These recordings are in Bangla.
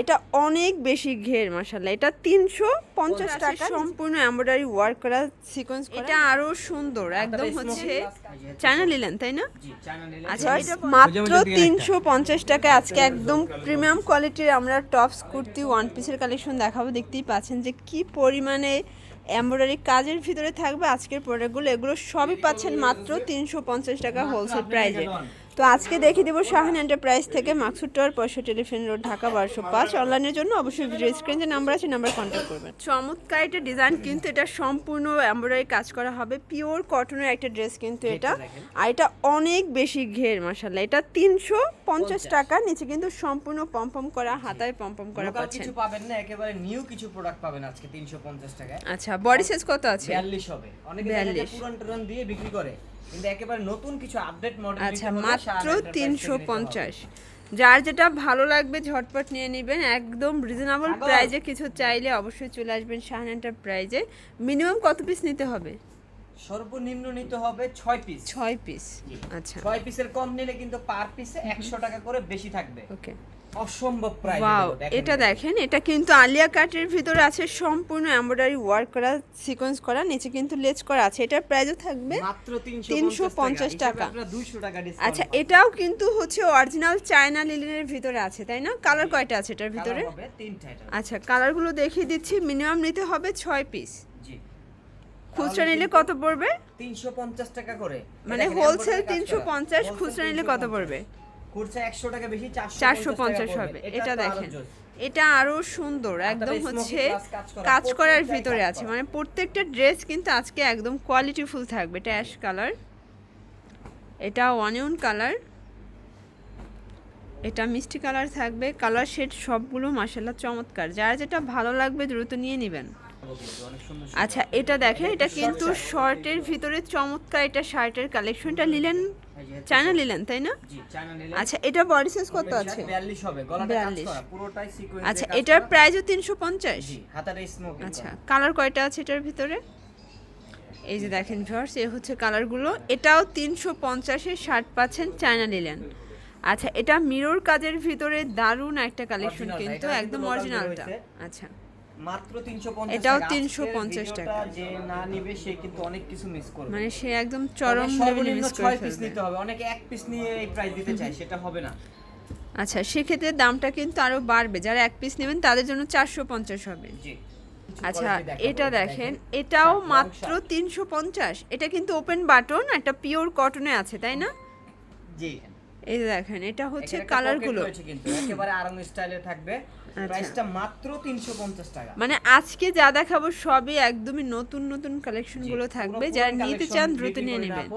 এটা অনেক বেশি ঘের মাসাল্লাহ এটা তিনশো পঞ্চাশ টাকা। সম্পূর্ণ এমব্রয়ডারি ওয়ার্ক করা সিকোয়েন্স এটা আরও সুন্দর একদম হচ্ছে চায়না লিলেন তাই না? আচ্ছা এটা মাত্র তিনশো পঞ্চাশ টাকা আজকে একদম প্রিমিয়াম কোয়ালিটির আমরা টপস কুর্তি ওয়ান পিসের কালেকশন দেখাবো। দেখতেই পাচ্ছেন যে কি পরিমাণে এমব্রয়ডারি কাজের ভিতরে থাকবে আজকের প্রোডাক্টগুলো এগুলো সবই পাচ্ছেন মাত্র তিনশো পঞ্চাশ টাকা হোলসেল প্রাইজে তো আজকে দেখিয়ে দেবো শাহান এন্টারপ্রাইজ থেকে মাকসুদ টাওয়ার পয়সা টেলিফোন রোড ঢাকা বারোশো পাঁচ। অনলাইনের জন্য অবশ্যই ভিডিও স্ক্রিন যে নাম্বার আছে নাম্বার কন্ট্যাক্ট করবেন। চমৎকার একটা ডিজাইন কিন্তু এটা সম্পূর্ণ এমব্রয়ডারি কাজ করা হবে। পিওর কটনের একটা ড্রেস কিন্তু এটা। আর এটা অনেক বেশি ঘের মাসাল্লাহ এটা তিনশো পঞ্চাশ টাকা নিচে কিন্তু সম্পূর্ণ পম্পম করা হাতায় পম্পম করা পাচ্ছেন। কিছু পাবেন না একেবারে নিউ কিছু প্রোডাক্ট পাবেন আজকে 350 টাকায়। আচ্ছা বডি সাইজ কত আছে? 42 হবে। অনেকে দেখা যায় 42 পুরান টুরান দিয়ে বিক্রি করে। কিন্তু একেবারে নতুন কিছু আপডেট মডেল আচ্ছা মাত্র তিনশো পঞ্চাশ। যার যেটা ভালো লাগবে ঝটপট নিয়ে নেবেন। একদম রিজনেবল প্রাইজে কিছু চাইলে অবশ্যই চলে আসবেন শাহান এন্টারপ্রাইজে মিনিমাম কত পিস নিতে হবে? সর্বনিম্ন নিতে হবে 6 পিস ছয় পিস আচ্ছা। 6 পিসের কম নিলে কিন্তু পার পিসে 100 টাকা করে বেশি থাকবে। ওকে। অসম্ভব প্রাইস ওয়াও এটা দেখেন এটা কিন্তু আলিয়া কাটের ভিতরে আছে সম্পূর্ণ এমব্রয়ডারি ওয়ার্ক করা সিকোয়েন্স করা নিচে কিন্তু লেজ করা আছে। এটার প্রাইসও থাকবে মাত্র 350 350 টাকা। আপনারা 200 টাকা ডিসকাউন্ট আচ্ছা এটাও কিন্তু হচ্ছে অরিজিনাল চায়না লিলেনের ভিতরে আছে তাই না? কালার কয়টা আছে এটার ভিতরে? আচ্ছা কালারগুলো দেখিয়ে দিচ্ছি মিনিমাম নিতে হবে ছয় পিস জি খুচরা নিলে কত পড়বে? 350 টাকা করে। মানে হোলসেল embroidery কাজ তিনশো করা। পঞ্চাশ Wholesale খুচরা নিলে কত পড়বে? খুচরা 100 টাকা বেশি 450 চারশো পঞ্চাশ হবে। এটা দেখেন। এটা আরও সুন্দর। একদম হচ্ছে কাজ করার ভিতরে আছে। মানে প্রত্যেকটা ড্রেস কিন্তু আজকে একদম কোয়ালিটিফুল থাকবে। এটা অ্যাশ কালার এটা অনিয়ন কালার এটা মিষ্টি কালার থাকবে। কালার শেড সবগুলো মাসাল্লাহ চমৎকার। যার যেটা ভালো লাগবে দ্রুত নিয়ে নেবেন। আচ্ছা এটা দেখেন এটা কিন্তু শর্টের ভিতরে চমৎকার এটা শার্টের কালেকশনটা নিলেন। চায়না নিলেন তাই না? আচ্ছা এটা বডি সাইজ কত আছে? 42 হবে গলাটা কাজ করা পুরোটাই সিকোয়েন্স আচ্ছা এটার প্রাইসও তিনশো পঞ্চাশ? জি হাতাটা স্মোক আচ্ছা কালার কয়টা আছে এটার ভিতরে? এই যে দেখেন ভিউয়ার্স এ হচ্ছে কালারগুলো। এটাও তিনশো পঞ্চাশের শার্ট পাচ্ছেন চায়না নিলেন। আচ্ছা এটা মিরর কাজের ভিতরে দারুণ একটা কালেকশন কিন্তু একদম অরিজিনালটা আচ্ছা। মাত্র 350 এটাও টাকা। 350 টাকা। যে না নিবে সে কিন্তু অনেক কিছু মিস করবে। মানে সে একদম চরম লেভেলে মিস করে 6 পিস নিতে হবে। অনেকে এক পিস নিয়ে এই প্রাইস দিতে চায় সেটা হবে না। আচ্ছা সেক্ষেত্রে দামটা কিন্তু আরও বাড়বে। যারা এক পিস নেবেন তাদের জন্য চারশো পঞ্চাশ হবে। জি। আচ্ছা এটা দেখেন। এটাও মাত্র shirt। তিনশো পঞ্চাশ। এটা কিন্তু ওপেন বাটন একটা পিওর কটনে আছে তাই না? জি। এই দেখেন এটা হচ্ছে কালারগুলো একেবারে আরাম স্টাইলে থাকবে। প্রাইসটা মাত্র 350 টাকা। মানে আজকে যা দেখাবো সবই একদমই নতুন নতুন কালেকশনগুলো থাকবে। যারা নিতে চান দ্রুত নিয়ে নেবেন।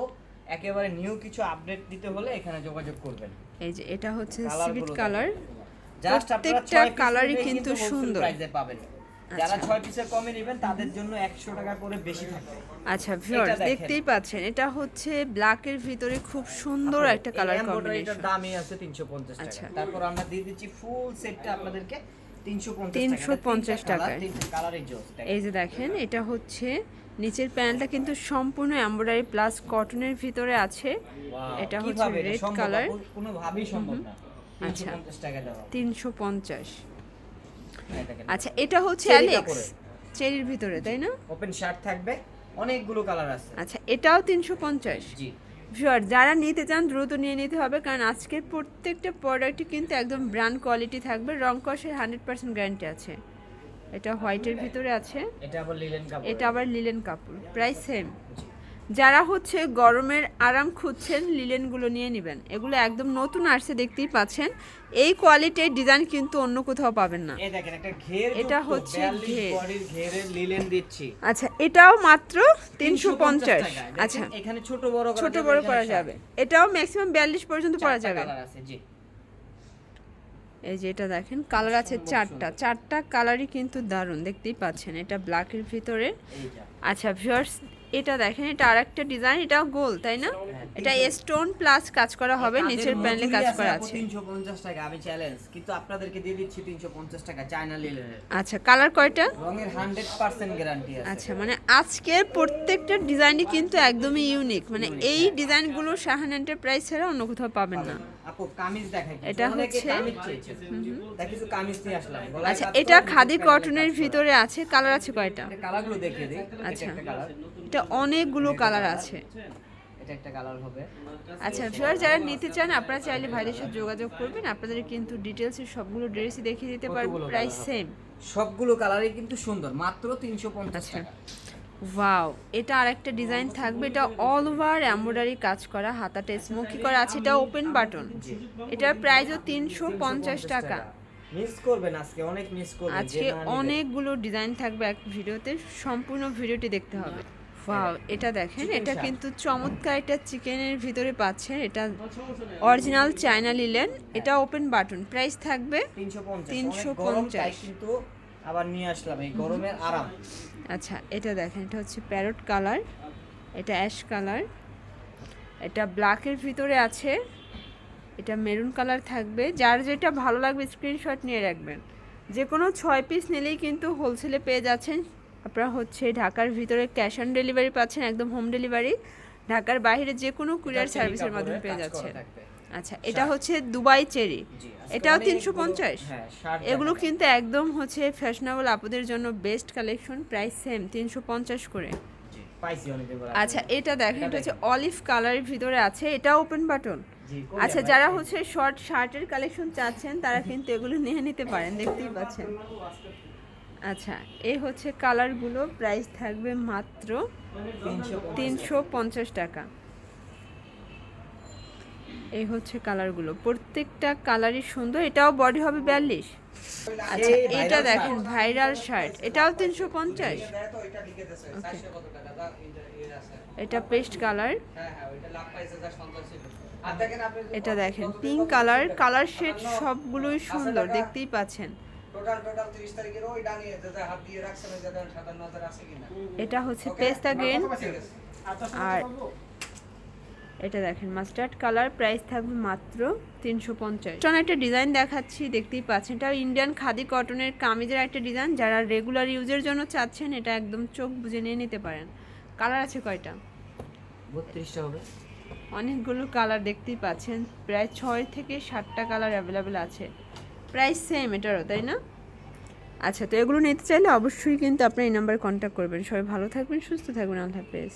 একেবারে নিউ কিছু আপডেট দিতে হলে এখানে যোগাযোগ করবেন। এই যে এটা হচ্ছে সিভিট কালার জাস্ট আপনারা প্রত্যেকটা কালারই কিন্তু সুন্দর। পাবেন। যারা আচ্ছা। 6 পিসের কমে নেবেন তাদের জন্য 100 টাকা করে বেশি থাকবে। আচ্ছা ভিউয়ার্স দেখতেই পাচ্ছেন এটা হচ্ছে ব্ল্যাকের ভিতরে খুব সুন্দর একটা কালার এটার কম্বিনেশন দামই আছে 350 টাকা। আচ্ছা। তারপর আমরা দিয়ে দিচ্ছি ফুল সেটটা আপনাদেরকে 350 350 টাকায়। এই যে দেখেন এটা হচ্ছে নিচের প্যানেলটা কিন্তু সম্পূর্ণ এমব্রয়ডারি প্লাস কটনের ভিতরে আছে। এটা হচ্ছে। কোনো ভাবেই সম্ভব না। আচ্ছা। 350 টাকা দেওয়া। তিনশো পঞ্চাশ। এই দেখেন আচ্ছা এটা হচ্ছে অ্যালেক্স চেরির ভিতরে তাই না? ওপেন শার্ট থাকবে অনেকগুলো কালার আছে। আচ্ছা এটাও তিনশো পঞ্চাশ। জি। শিওর যারা নিতে চান দ্রুত নিয়ে নিতে হবে কারণ আজকের প্রত্যেকটা প্রোডাক্টই কিন্তু একদম ব্র্যান্ড কোয়ালিটি থাকবে রং কষের হান্ড্রেড পার্সেন্ট গ্যারান্টি আছে। এটা হোয়াইটের ভিতরে আছে। এটা আবার লিলেন কাপড়। এটা আবার লিলেন কাপড় প্রায় সেম যারা হচ্ছে গরমের আরাম খুঁজছেন লিলেনগুলো নিয়ে নেবেন। এগুলো একদম নতুন আসছে দেখতেই পাচ্ছেন। এই কোয়ালিটির ডিজাইন কিন্তু অন্য কোথাও পাবেন না। এটা হচ্ছে লিলেন দিচ্ছি। আচ্ছা এটাও মাত্র তিনশো পঞ্চাশ আচ্ছা এখানে ছোট বড় করা ছোট বড় করা যাবে। এটাও ম্যাক্সিমাম বিয়াল্লিশ পর্যন্ত পরা চারটা যাবে। এই যে এটা দেখেন কালার আছে চারটা। চারটা কালারই কিন্তু দারুণ দেখতেই পাচ্ছেন এটা ব্ল্যাকের ভিতরে। আচ্ছা ভিউয়ার্স এটা দেখেন এটা আরেকটা ডিজাইন এটাও গোল তাই না? হ্যাঁ, এটা স্টোন প্লাস কাজ করা হবে নিচের প্যানেলে কাজ করা আছে। 350 টাকা আমি চ্যালেঞ্জ কিন্তু আপনাদেরকে দিয়ে দিচ্ছি 350 টাকা চায়না লিলেনের আচ্ছা কালার কয়টা? রঙের 100% গ্যারান্টি আছে। আচ্ছা মানে আজকের প্রত্যেকটা ডিজাইনই কিন্তু একদমই ইউনিক মানে এই ডিজাইনগুলো শাহান এন্টারপ্রাইজ ছাড়া অন্য কোথাও পাবেন না। আপু আপু কামিজ দেখাই এটা হচ্ছে- কামিজ কিছু কামিজ নিয়ে আসলাম। আচ্ছা এটা খাদি কটনের ভিতরে আছে কালার আছে কয়টা? এটা কালারগুলো দেখিয়ে দিই। আচ্ছা। এটা অনেকগুলো কালার আছে। এটা একটা কালার হবে। আচ্ছা ভিউয়ার যারা নিতে চান আপনারা চাইলে ভাইদের সাথে যোগাযোগ করবেন। আপনাদের কিন্তু ডিটেলসে সবগুলো ড্রেসই দেখিয়ে দিতে পারব কতগুলো প্রাইস সেম সবগুলো কালারই কিন্তু সুন্দর মাত্র তিনশো পঞ্চাশ আচ্ছা। টাকা। ওয়াও এটা আরেকটা ডিজাইন থাকবে এটা অল ওভার এমব্রয়ডারি কাজ করা হাতাটা স্মোকি করা আছে এটা ওপেন বাটন এটার প্রাইসও তিনশো পঞ্চাশ টাকা। মিস করবেন আজকে অনেক মিস করবেন আজকে অনেকগুলো ডিজাইন থাকবে এক ভিডিওতে সম্পূর্ণ ভিডিওটি দেখতে হবে। ওয়াও এটা দেখেন এটা কিন্তু চমৎকার এটা চিকেনের ভিতরে পাচ্ছেন এটা অরিজিনাল চায়না লিলেন এটা ওপেন বাটন প্রাইস থাকবে 350 350 অনেক গরম তাই কিন্তু আবার নিয়ে আসলাম এই গরমের আরাম। আচ্ছা এটা দেখেন এটা হচ্ছে প্যারট কালার এটা অ্যাশ কালার এটা ব্ল্যাকের ভিতরে আছে এটা মেরুন কালার থাকবে যার যেটা ভালো লাগবে স্ক্রিনশট নিয়ে রাখবেন। যে কোনো ছয় পিস নিলেই কিন্তু হোলসেলে পেয়ে যাচ্ছেন। আপনারা হচ্ছে ঢাকার ভিতরে ক্যাশ অন ডেলিভারি পাচ্ছেন একদম হোম ডেলিভারি ঢাকার বাইরে যে কোনো কুরিয়ার সার্ভিসের মাধ্যমে পেয়ে যাচ্ছেন। আচ্ছা এটা হচ্ছে দুবাই চেরি। এটাও তিনশো পঞ্চাশ? হ্যাঁ এগুলো কিন্তু একদম হচ্ছে ফ্যাশনেবল আপুদের জন্য বেস্ট কালেকশন প্রাইস সেম তিনশো পঞ্চাশ করে। আচ্ছা এটা দেখেন এটা হচ্ছে অলিভ কালারের ভিতরে আছে এটা ওপেন বাটন আচ্ছা যারা হচ্ছে শর্ট শার্টের কালেকশন চাচ্ছেন তারা কিন্তু এগুলো নিয়ে নিতে পারেন দেখতেই পাচ্ছেন। আচ্ছা এই হচ্ছে কালারগুলো প্রাইস থাকবে মাত্র 350 তিনশো পঞ্চাশ টাকা। এই হচ্ছে কালারগুলো। প্রত্যেকটা কালারই সুন্দর এটাও বডি হবে বিয়াল্লিশ। আচ্ছা এটা দেখেন ভাইরাল শার্ট এটাও তিনশো পঞ্চাশ। এটা লিখে দিছে, 400 কত টাকা, দা, এটা, এর আছে। এটা পেস্ট কালার হ্যাঁ, হ্যাঁ, ওইটা লাভ পাইছে, যা সন্তুষ্ট ছিল। আর দেখেন আপনি যে এটা দেখেন পিঙ্ক কালার কালার শেড সবগুলোই সুন্দর দেখতেই পাচ্ছেন। টোটাল টোটাল 30 তারিখের ওই ডানিয়ে যে যে হাত দিয়ে রাখছেন ওই যে দেখেন 57 আছে কিনা। এটা হচ্ছে? পেস্তা গ্রিন আর এটা দেখেন মাস্টার্ড কালার প্রাইস থাকবে মাত্র তিনশো পঞ্চাশ। একটা ডিজাইন দেখাচ্ছি দেখতেই পাচ্ছেন। এটা ইন্ডিয়ান খাদি কটনের কামিজের একটা ডিজাইন যারা রেগুলার ইউজের জন্য চাচ্ছেন এটা একদম চোখ বুঝে নিয়ে নিতে পারেন। কালার আছে কয়টা? 32 টা হবে। অনেকগুলো কালার দেখতেই পাচ্ছেন প্রায় ছয় থেকে সাতটা কালার অ্যাভেলেবেল আছে। প্রাইস সেম এটারও তাই না? আচ্ছা তো এগুলো নিতে চাইলে অবশ্যই কিন্তু আপনি এই নাম্বারে কন্ট্যাক্ট করবেন। সবাই ভালো থাকবেন সুস্থ থাকবেন আল্লাহ হাফেজ।